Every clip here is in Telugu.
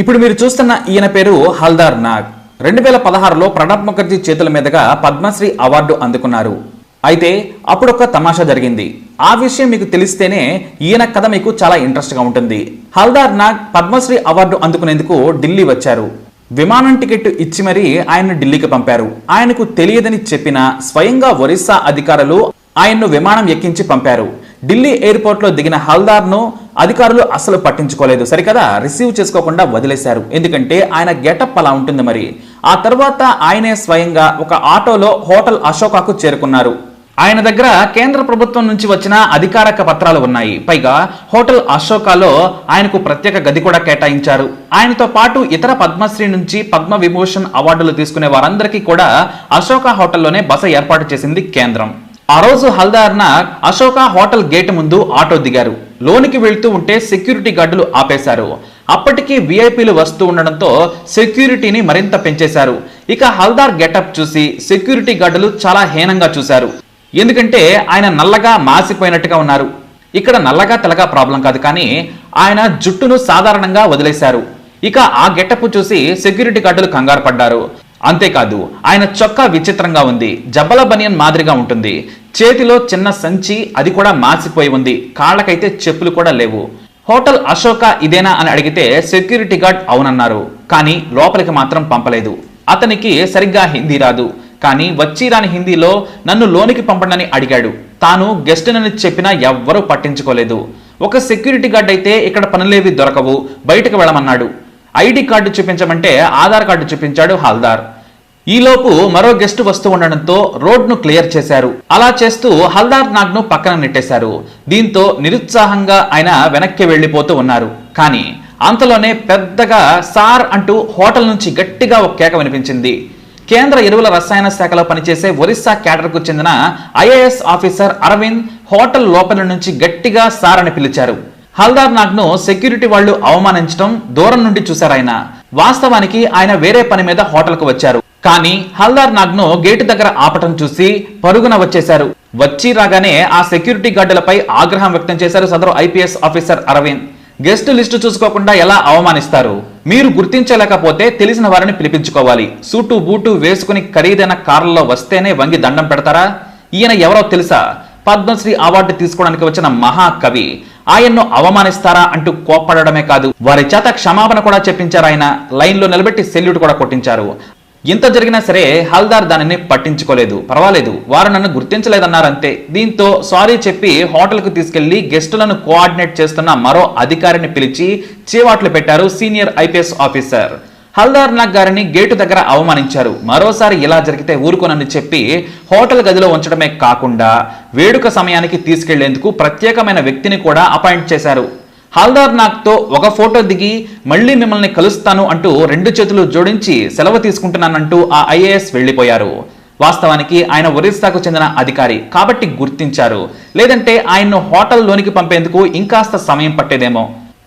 ఇప్పుడు మీరు చూస్తున్న ఈయన పేరు హల్దార్ నాగ్. రెండు వేల పదహారులో ప్రణబ్ ముఖర్జీ చేతుల మీదుగా పద్మశ్రీ అవార్డు అందుకున్నారు. అయితే అప్పుడు ఒక తమాషా జరిగింది. ఆ విషయం మీకు తెలిస్తేనే ఈయన కథ మీకు చాలా ఇంట్రెస్ట్గా ఉంటుంది. హల్దార్ నాగ్ పద్మశ్రీ అవార్డు అందుకునేందుకు ఢిల్లీ వచ్చారు. విమానం టికెట్ ఇచ్చి మరీ ఆయన్ను ఢిల్లీకి పంపారు. ఆయనకు తెలియదని చెప్పిన స్వయంగా ఒరిస్సా అధికారులు ఆయన్ను విమానం ఎక్కించి పంపారు. ఢిల్లీ ఎయిర్పోర్ట్లో దిగిన హల్దార్ను అధికారులు అసలు పట్టించుకోలేదు. సరికదా? రిసీవ్ చేసుకోకుండా వదిలేశారు. ఎందుకంటే ఆయన గెటప్ అలా ఉంటుంది మరి. ఆ తర్వాత ఆయనే స్వయంగా ఒక ఆటోలో హోటల్ అశోకాకు చేరుకున్నారు. ఆయన దగ్గర కేంద్ర ప్రభుత్వం నుంచి వచ్చిన అధికారిక పత్రాలు ఉన్నాయి. పైగా హోటల్ అశోకాలో ఆయనకు ప్రత్యేక గది కూడా కేటాయించారు. ఆయనతో పాటు ఇతర పద్మశ్రీ నుంచి పద్మ విభూషణ్ అవార్డులు తీసుకునే వారందరికీ కూడా అశోక హోటల్లోనే బస ఏర్పాటు చేసింది కేంద్రం. ఆ రోజు హల్దార్ అశోక హోటల్ గేట్ ముందు ఆటో దిగారు. లోనికి వెళ్తూ ఉంటే సెక్యూరిటీ గార్డులు ఆపేశారు. అప్పటికి విఐపీలు వస్తూ ఉండడంతో సెక్యూరిటీని మరింత పెంచేశారు. ఇక హల్దార్ గెటప్ చూసి సెక్యూరిటీ గార్డులు చాలా హీనంగా చూశారు. ఎందుకంటే ఆయన నల్లగా మాసిపోయినట్టుగా ఉన్నారు. ఇక్కడ నల్లగా తెల్లగా ప్రాబ్లం కాదు కానీ ఆయన జుట్టును సాధారణంగా వదిలేశారు. ఇక ఆ గెటప్ చూసి సెక్యూరిటీ గార్డులు కంగారు పడ్డారు. అంతేకాదు ఆయన చొక్కా విచిత్రంగా ఉంది జబ్బల బనియన్ మాదిరిగా ఉంటుంది. చేతిలో చిన్న సంచి అది కూడా మాసిపోయి ఉంది కాళ్ళకైతే చెప్పులు కూడా లేవు. హోటల్ అశోక ఇదేనా అని అడిగితే సెక్యూరిటీ గార్డ్ అవునన్నారు కానీ లోపలికి మాత్రం పంపలేదు. అతనికి సరిగ్గా హిందీ రాదు కానీ వచ్చి రాని హిందీలో నన్ను లోనికి పంపడని అడిగాడు. తాను గెస్ట్నని చెప్పినా ఎవ్వరూ పట్టించుకోలేదు. ఒక సెక్యూరిటీ గార్డ్ అయితే ఇక్కడ పనులేవి దొరకవు బయటకు వెళ్ళమన్నాడు. ఐడి కార్డు చూపించమంటే ఆధార్ కార్డు చూపించాడు హల్దార్. ఈలోపు మరో గెస్ట్ వస్తూ ఉండడంతో రోడ్ను క్లియర్ చేశారు. అలా చేస్తూ హల్దార్ నాగ్ను పక్కన నెట్టేశారు. దీంతో నిరుత్సాహంగా ఆయన వెనక్కి వెళ్ళిపోతూ ఉన్నారు. కానీ అంతలోనే పెద్దగా సార్ అంటూ హోటల్ నుంచి గట్టిగా ఒక కేక వినిపించింది. కేంద్ర ఎరువుల రసాయన శాఖలో పనిచేసే ఒరిస్సా క్యాడర్కు చెందిన ఐఏఎస్ ఆఫీసర్ అరవింద్ హోటల్ లోపల నుంచి గట్టిగా సార్ అని పిలిచారు. హల్దార్ నాగ్ను సెక్యూరిటీ వాళ్ళు అవమానించడం దూరం నుండి చూశారాయన వాస్తవానికి ఆయన వేరే పని మీద హోటల్కు వచ్చారు. కానీ హల్దార్ నాగ్ను గేటు దగ్గర ఆపటం చూసి పరుగున వచ్చేశారు. వచ్చి రాగానే ఆ సెక్యూరిటీ గార్డులపై ఆగ్రహం వ్యక్తం చేశారు సదరు IPS officer Arvind. Guest list చూసుకోకుండా ఎలా అవమానిస్తారు? మీరు గుర్తించలేకపోతే తెలిసిన వారిని పిలిపించుకోవాలి. సూటు బూటు వేసుకుని ఖరీదైన కార్లలో వస్తేనే వంగి దండం పెడతారా? ఈయన ఎవరో తెలుసా? పద్మశ్రీ అవార్డు తీసుకోవడానికి వచ్చిన మహాకవి. ఆయన్ను అవమానిస్తారా అంటూ కోప్పడమే కాదు. వారి చేత క్షమాపణ కూడా చెప్పించారు ఆయన. లైన్లో నిలబెట్టి సెల్యూట్ కూడా కొట్టించారు. ఇంత జరిగినా సరే హల్దార్ దానిని పట్టించుకోలేదు. పర్వాలేదు. వారు నన్ను గుర్తించలేదన్నారంతే. దీంతో సారీ చెప్పి హోటల్కు తీసుకెళ్ళి గెస్టులను కోఆర్డినేట్ చేస్తున్న మరో అధికారిని పిలిచి చేవాట్లు పెట్టారు senior IPS officer. Haldar Nag గారిని గేటు దగ్గర అవమానించారు. మరోసారి ఇలా జరిగితే ఊరుకోనని చెప్పి హోటల్ గదిలో ఉంచడమే కాకుండా వేడుక సమయానికి తీసుకెళ్ళేందుకు ప్రత్యేకమైన వ్యక్తిని కూడా అపాయింట్ చేశారు. హల్దార్ నాగ్తో ఒక ఫోటో దిగి మళ్ళీ మిమ్మల్ని కలుస్తాను అంటూ రెండు చేతులు జోడించి సెలవు తీసుకుంటున్నానంటూ ఆ ఐఏఎస్ వెళ్ళిపోయారు వాస్తవానికి ఆయన ఒరిస్సాకు చెందిన అధికారి కాబట్టి గుర్తించారు. లేదంటే ఆయన్ను హోటల్లోనికి పంపేందుకు ఇంకాస్త సమయం పట్టేదేమో.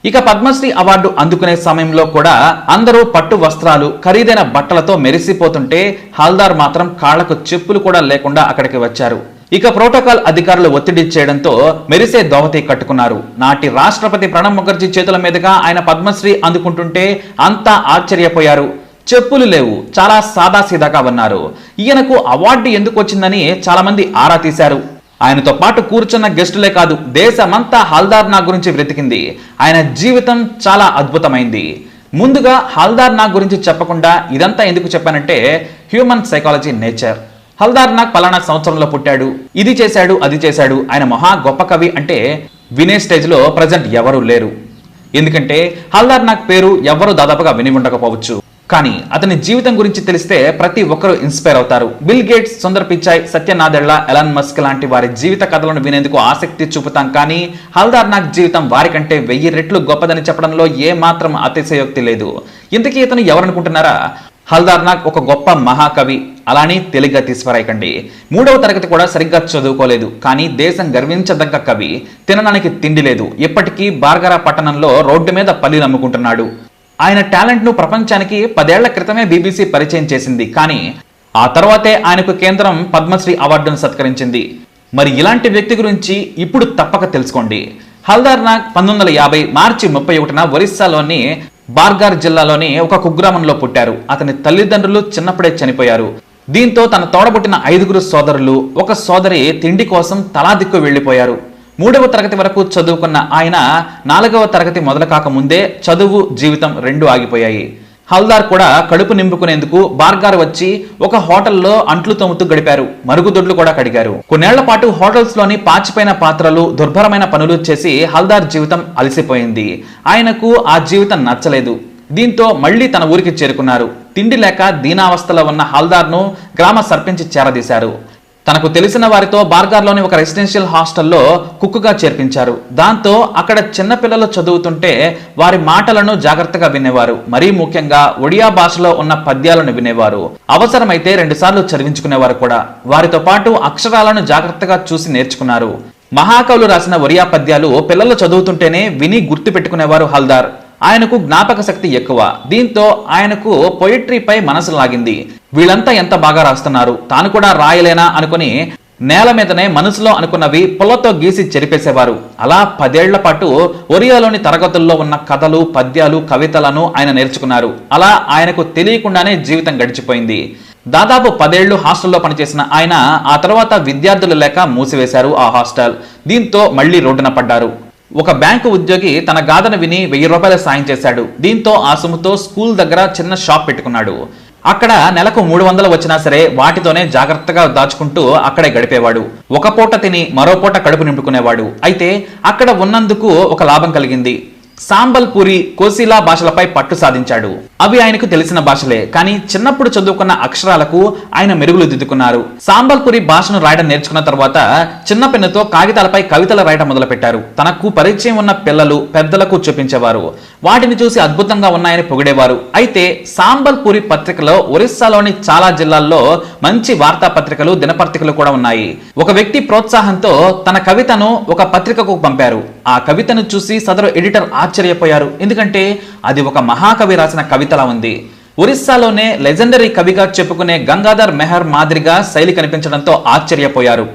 ఇక పద్మశ్రీ అవార్డు అందుకునే సమయంలో కూడా అందరూ పట్టు వస్త్రాలు ఖరీదైన బట్టలతో మెరిసిపోతుంటే హల్దార్ మాత్రం కాళ్ళకు చెప్పులు కూడా లేకుండా అక్కడికి వచ్చారు. ఇక ప్రోటోకాల్ అధికారులు ఒత్తిడి చేయడంతో మెరిసే దోవతి కట్టుకున్నారు. నాటి రాష్ట్రపతి ప్రణబ్ ముఖర్జీ చేతుల మీదుగా ఆయన పద్మశ్రీ అందుకుంటుంటే అంతా ఆశ్చర్యపోయారు. చెప్పులు లేవు. చాలా సాదాసీదాగా ఉన్నారు. ఈయనకు అవార్డు ఎందుకు వచ్చిందని చాలా మంది ఆరా తీశారు. ఆయనతో పాటు కూర్చున్న గెస్టులే కాదు దేశమంతా హల్దార్ నాగ్ గురించి వెతికింది. ఆయన జీవితం చాలా అద్భుతమైంది. ముందుగా హల్దార్ నాగ్ గురించి చెప్పకుండా ఇదంతా ఎందుకు చెప్పానంటే human psychology nature. Haldar Nag పలానా సంవత్సరంలో పుట్టాడు ఇది చేశాడు అది చేశాడు ఆయన మహా గొప్ప కవి అంటే వినే స్టేజ్లో ప్రజెంట్ ఎవరూ లేరు. ఎందుకంటే హల్దార్ నాగ్ పేరు ఎవరు దాదాపుగా విని ఉండకపోవచ్చు. కానీ అతని జీవితం గురించి తెలిస్తే ప్రతి ఒక్కరూ ఇన్స్పైర్ అవుతారు. Bill Gates Sundar Pichai Satya Nadella Elon Musk లాంటి వారి జీవిత కథలను వినేందుకు ఆసక్తి చూపుతాం కానీ హల్దార్ నాగ్ జీవితం వారికంటే వెయ్యి రెట్లు గొప్పదని చెప్పడంలో ఏ మాత్రం అతిశయోక్తి లేదు. ఇంతకీ ఇతను ఎవరనుకుంటున్నారా? హల్దార్ నాగ్ ఒక గొప్ప మహాకవి అలానే తెలిగ్గా తీసుకురాయకండి మూడవ తరగతి కూడా సరిగ్గా చదువుకోలేదు కానీ దేశం గర్వించదగ్గ కవి తినడానికి తిండి లేదు. ఇప్పటికీ బార్గరా పట్టణంలో రోడ్డు మీద పల్లీలు అమ్ముకుంటున్నాడు. ఆయన టాలెంట్ను ప్రపంచానికి పదేళ్ళ క్రితమే బీబీసీ పరిచయం చేసింది. కానీ ఆ తర్వాతే ఆయనకు కేంద్రం పద్మశ్రీ అవార్డును సత్కరించింది. మరి ఇలాంటి వ్యక్తి గురించి ఇప్పుడు తప్పక తెలుసుకోండి. హల్దార్ నాగ్ పంతొమ్మిది వందల యాభై మార్చి ముప్పై ఒకటిన ఒరిస్సాలోని బార్గార్ జిల్లాలోని ఒక కుగ్రామంలో పుట్టారు. అతని తల్లిదండ్రులు చిన్నప్పుడే చనిపోయారు. దీంతో తన తోడబుట్టిన ఐదుగురు సోదరులు ఒక సోదరి తిండి కోసం తలా దిక్కు వెళ్ళిపోయారు మూడవ తరగతి వరకు చదువుకున్న ఆయన నాలుగవ తరగతి మొదలు కాకముందే చదువు జీవితం రెండు ఆగిపోయాయి. హల్దార్ కూడా కడుపు నింపుకునేందుకు బార్గార్ వచ్చి ఒక హోటల్లో అంట్లు తోముతూ గడిపారు. మరుగుదొడ్లు కూడా కడిగారు. కొన్నేళ్ళ పాటు హోటల్స్లోని పాచిపోయిన పాత్రలు దుర్భరమైన పనులు చేసి హల్దార్ జీవితం అలసిపోయింది. ఆయనకు ఆ జీవితం నచ్చలేదు. దీంతో మళ్ళీ తన ఊరికి చేరుకున్నారు. తిండి లేక దీనావస్థలో ఉన్న హల్దార్ను గ్రామ సర్పంచ్ చేరదీశారు. తనకు తెలిసిన వారితో బార్గార్లోని ఒక రెసిడెన్షియల్ హాస్టల్లో కుక్కుగా చేర్పించారు. దాంతో అక్కడ చిన్నపిల్లలు చదువుతుంటే వారి మాటలను జాగ్రత్తగా వినేవారు. మరీ ముఖ్యంగా ఒడియా భాషలో ఉన్న పద్యాలను వినేవారు. అవసరమైతే రెండుసార్లు చదివించుకునేవారు కూడా. వారితో పాటు అక్షరాలను జాగ్రత్తగా చూసి నేర్చుకున్నారు. మహాకవులు రాసిన ఒరియా పద్యాలు పిల్లలు చదువుతుంటేనే విని గుర్తు పెట్టుకునేవారు హల్దార్. ఆయనకు జ్ఞాపక శక్తి ఎక్కువ. దీంతో ఆయనకు పొయిట్రీపై మనసు లాగింది. వీళ్ళంతా ఎంత బాగా రాస్తున్నారు? తాను కూడా రాయలేనా? అనుకుని నేల మీదనే మనసులో అనుకున్నవి పుల్లతో గీసి చెరిపేసేవారు. అలా పదేళ్ళ పాటు ఒరియాలోని తరగతుల్లో ఉన్న కథలు పద్యాలు కవితలను ఆయన నేర్చుకున్నారు. అలా ఆయనకు తెలియకుండానే జీవితం గడిచిపోయింది. దాదాపు పదేళ్ళు హాస్టల్లో పనిచేసిన ఆయన ఆ తర్వాత విద్యార్థులు లేక మూసివేశారు ఆ హాస్టల్. దీంతో మళ్ళీ రోడ్డున పడ్డారు. ఒక బ్యాంకు ఉద్యోగి తన గాథను విని వెయ్యి రూపాయల సాయం చేశాడు. దీంతో ఆ సొమ్ముతో స్కూల్ దగ్గర చిన్న షాప్ పెట్టుకున్నాడు. అక్కడ నెలకు మూడు వందలు వచ్చినా సరే వాటితోనే జాగ్రత్తగా దాచుకుంటూ అక్కడే గడిపేవాడు. ఒక పూట తిని మరో పూట కడుపు నింపుకునేవాడు. అయితే అక్కడ ఉన్నందుకు ఒక లాభం కలిగింది. సాంబల్పూరి కోసిలా భాషలపై పట్టు సాధించాడు. అవి ఆయనకు తెలిసిన భాషలే. కానీ చిన్నప్పుడు చదువుకున్న అక్షరాలకు ఆయన మెరుగులు దిద్దుకున్నారు. సాంబల్పూరి భాషను రాయడం నేర్చుకున్న తర్వాత చిన్న పెన్నుతో కాగితాలపై కవితలు రాయడం మొదలుపెట్టారు. తనకు పరిచయం ఉన్న పిల్లలు పెద్దలకు చూపించేవారు. వాటిని చూసి అద్భుతంగా ఉన్నాయని పొగిడేవారు. అయితే సాంబల్పూరి పత్రికలో ఒరిస్సాలోని చాలా జిల్లాల్లో మంచి వార్తాపత్రికలు దినపత్రికలు కూడా ఉన్నాయి. ఒక వ్యక్తి ప్రోత్సాహంతో తన కవితను ఒక పత్రికకు పంపారు. ఆ కవితను చూసి సదరు ఎడిటర్ ఆశ్చర్యపోయారు. ఎందుకంటే అది ఒక మహాకవి రాసిన కవిత. కవితలా ఉంది. ఒరిస్సాలోనే లెజెండరీ కవిగా చెప్పుకునే గంగాధర్ మెహర్ మాదిరిగా శైలి కనిపించడంతో ఆశ్చర్యపోయారు.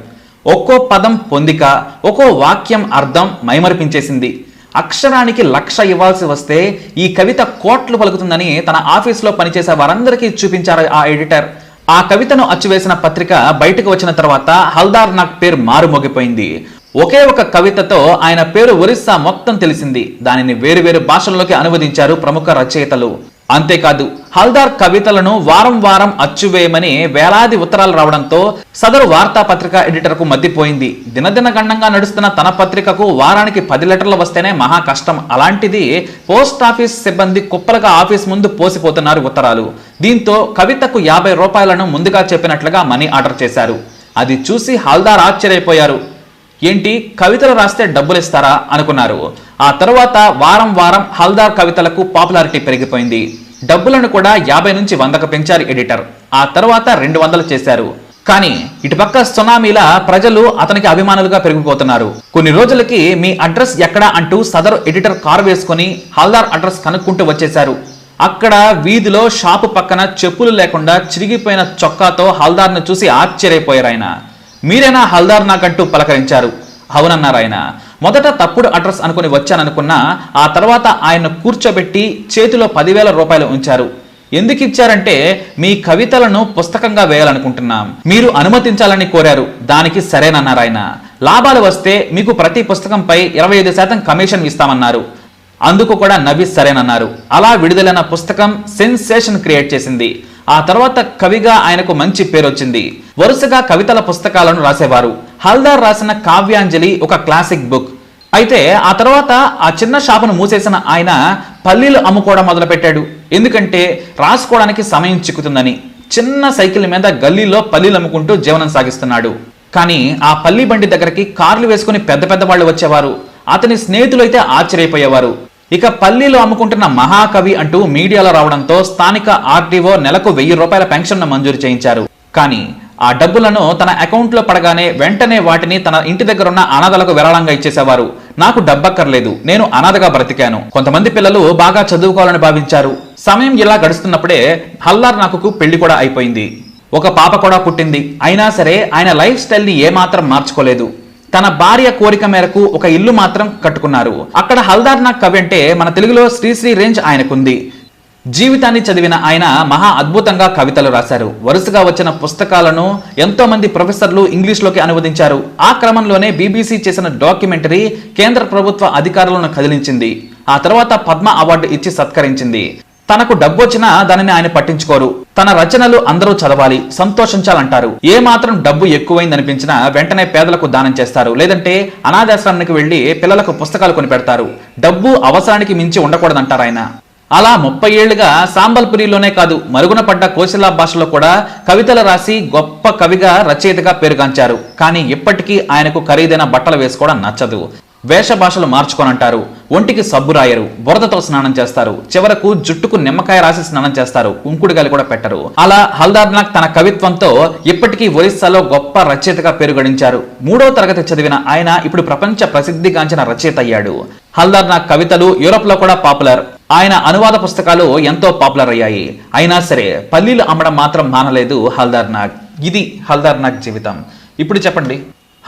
ఒక్కో పదం పొందిక ఒక్కో వాక్యం అర్థం మైమరిపించేసింది. అక్షరానికి లక్ష ఇవ్వాల్సి వస్తే ఈ కవిత కోట్లు పలుకుతుందని తన ఆఫీస్లో పనిచేసే వారందరికీ చూపించారు ఆ ఎడిటర్. ఆ కవితను అచ్చువేసిన పత్రిక బయటకు వచ్చిన తర్వాత హల్దార్ నాగ్ పేరు మారుమోగిపోయింది. ఒకే ఒక కవితతో ఆయన పేరు ఒరిస్సా మొత్తం తెలిసింది. దానిని వేరు వేరు భాషల్లోకి అనువదించారు ప్రముఖ రచయితలు. అంతేకాదు హల్దార్ కవితలను వారం వారం అచ్చువేయమని వేలాది ఉత్తరాలు రావడంతో సదరు వార్తాపత్రిక ఎడిటర్కు మద్దిపోయింది. దినదిన గండంగా నడుస్తున్న తన పత్రికకు వారానికి పది లెటర్లు వస్తేనే మహా కష్టం. అలాంటిది పోస్ట్ ఆఫీస్ సిబ్బంది కుప్పలుగా ఆఫీస్ ముందు పోసిపోతున్నారు ఉత్తరాలు. దీంతో కవితకు యాభై రూపాయలను ముందుగా చెప్పినట్లుగా మనీ ఆర్డర్ చేశారు. అది చూసి హల్దార్ ఆశ్చర్యపోయారు. ఏంటి కవితలు రాస్తే డబ్బులు ఇస్తారా అనుకున్నారు. ఆ తర్వాత వారం వారం హల్దార్ కవితలకు పాపులారిటీ పెరిగిపోయింది. డబ్బులను కూడా యాభై నుంచి వందకు పెంచారు ఎడిటర్. ఆ తర్వాత రెండు వందలు చేశారు. కానీ ఇటుపక్క సునామీలా ప్రజలు అతనికి అభిమానులుగా పెరిగిపోతున్నారు. కొన్ని రోజులకి మీ అడ్రస్ ఎక్కడా అంటూ సదరు ఎడిటర్ కారు వేసుకుని హల్దార్ అడ్రస్ కనుక్కుంటూ వచ్చేశారు. అక్కడ వీధిలో షాపు పక్కన చెప్పులు లేకుండా చిరిగిపోయిన చొక్కాతో హల్దార్ను చూసి ఆశ్చర్యపోయారు ఆయన మీరేనా హల్దార్ నాకంటూ పలకరించారు? అవునన్నారు ఆయన మొదట తప్పుడు అడ్రస్ అనుకుని వచ్చాననుకున్నా ఆ తర్వాత ఆయన కూర్చోబెట్టి చేతిలో పదివేల రూపాయలు ఉంచారు. ఎందుకు ఇచ్చారంటే మీ కవితలను పుస్తకంగా వేయాలనుకుంటున్నాం. మీరు అనుమతించాలని కోరారు. దానికి సరేనన్నారు ఆయన. లాభాలు వస్తే మీకు ప్రతి పుస్తకంపై ఇరవై ఐదు శాతం కమిషన్ ఇస్తామన్నారు. అందుకు కూడా నవ్వి సరేనన్నారు. అలా విడుదలైన పుస్తకం సెన్సేషన్ క్రియేట్ చేసింది. ఆ తర్వాత కవిగా ఆయనకు మంచి పేరు వచ్చింది వరుసగా కవితల పుస్తకాలను రాసేవారు. హల్దార్ రాసిన కావ్యాంజలి ఒక క్లాసిక్ బుక్. అయితే ఆ తర్వాత ఆ చిన్న షాపును మూసేసిన ఆయన పల్లీలు అమ్ముకోవడం మొదలుపెట్టాడు. ఎందుకంటే రాసుకోవడానికి సమయం చిక్కుతుందని. చిన్న సైకిల్ మీద గల్లీలో పల్లీలు అమ్ముకుంటూ జీవనం సాగిస్తున్నాడు. కానీ ఆ పల్లి బండి దగ్గరికి కార్లు వేసుకుని పెద్ద పెద్ద వాళ్ళు వచ్చేవారు. అతని స్నేహితులైతే ఆశ్చర్యపోయేవారు. ఇక పల్లీలు అమ్ముకుంటున్న మహాకవి అంటూ మీడియాలో రావడంతో స్థానిక ఆర్డీఓ నెలకు వెయ్యి రూపాయల పెన్షన్ను మంజూరు చేయించారు. కానీ ఆ డబ్బులను తన అకౌంట్లో పడగానే వెంటనే వాటిని తన ఇంటి దగ్గర ఉన్న అనాథలకు విరాళంగా ఇచ్చేసేవారు. నాకు డబ్బక్కర్లేదు నేను అనాథగా బ్రతికాను. కొంతమంది పిల్లలు బాగా చదువుకోవాలని భావించారు. సమయం ఇలా గడుస్తున్నప్పుడే హల్లార్ నాకుకు పెళ్ళి కూడా అయిపోయింది. ఒక పాప కూడా పుట్టింది. అయినా సరే ఆయన లైఫ్ స్టైల్ని ఏమాత్రం మార్చుకోలేదు. తన భార్య కోరిక మేరకు ఒక ఇల్లు మాత్రం కట్టుకున్నారు. అక్కడ హల్దార్ నాగ్ కవి అంటే మన తెలుగులో శ్రీశ్రీ రేంజ్ ఆయనకుంది. జీవితాన్ని చదివిన ఆయన మహా అద్భుతంగా కవితలు రాశారు. వరుసగా వచ్చిన పుస్తకాలను ఎంతో మంది ప్రొఫెసర్లు ఇంగ్లీష్లోకి అనువదించారు. ఆ క్రమంలోనే బీబీసీ చేసిన డాక్యుమెంటరీ కేంద్ర ప్రభుత్వ అధికారులను కదిలించింది. ఆ తర్వాత పద్మ అవార్డు ఇచ్చి సత్కరించింది. తనకు డబ్బు వచ్చినా దానిని ఆయన పట్టించుకోరు. తన రచనలు అందరూ చదవాలి సంతోషించాలంటారు. ఏ మాత్రం డబ్బు ఎక్కువైందనిపించినా వెంటనే పేదలకు దానం చేస్తారు. లేదంటే అనాథాశ్రమానికి వెళ్ళి పిల్లలకు పుస్తకాలు కొనిపెడతారు. డబ్బు అవసరానికి మించి ఉండకూడదంటారు ఆయన. అలా ముప్పై ఏళ్ళుగా సాంబల్పురిలోనే కాదు మరుగున పడ్డ కోశిలా భాషలో కూడా కవితలు రాసి గొప్ప కవిగా రచయితగా పేరుగాంచారు. కానీ ఇప్పటికీ ఆయనకు ఖరీదైన బట్టలు వేసుకోవడం నచ్చదు. వేష భాషలు మార్చుకోనంటారు. ఒంటికి సబ్బు రాయరు బురదతో స్నానం చేస్తారు. చివరకు జుట్టుకు నిమ్మకాయ రాసి స్నానం చేస్తారు. కుంకుడుగాలి కూడా పెట్టరు. అలా హల్దార్ నాగ్ తన కవిత్వంతో ఇప్పటికీ ఒరిస్సాలో గొప్ప రచయితగా పేరుగడించారు. మూడో తరగతి చదివిన ఆయన ఇప్పుడు ప్రపంచ ప్రసిద్ధిగాంచిన రచయిత అయ్యాడు. హల్దార్ నాగ్ కవితలు యూరోప్లో కూడా పాపులర్. ఆయన అనువాద పుస్తకాలు ఎంతో పాపులర్ అయ్యాయి. అయినా సరే పల్లీలు అమ్మడం మాత్రం మానలేదు హల్దార్ నాగ్. ఇది హల్దార్ నాగ్ జీవితం. ఇప్పుడు చెప్పండి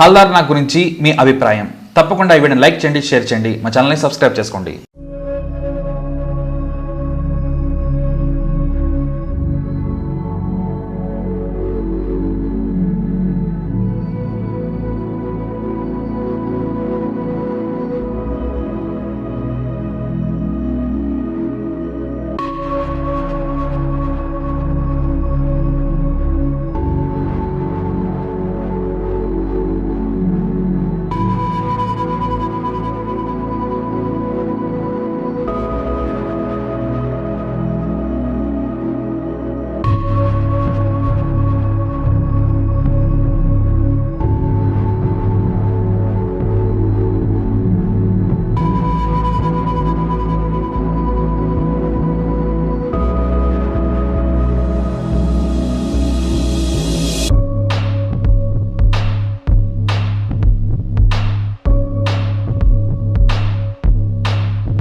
హల్దార్ నాగ్ గురించి మీ అభిప్రాయం. తప్పకుండా ఈ లైక్ చేయండి షేర్ చేయండి. మా ఛానల్ని సబ్స్క్రైబ్ చేసుకోండి.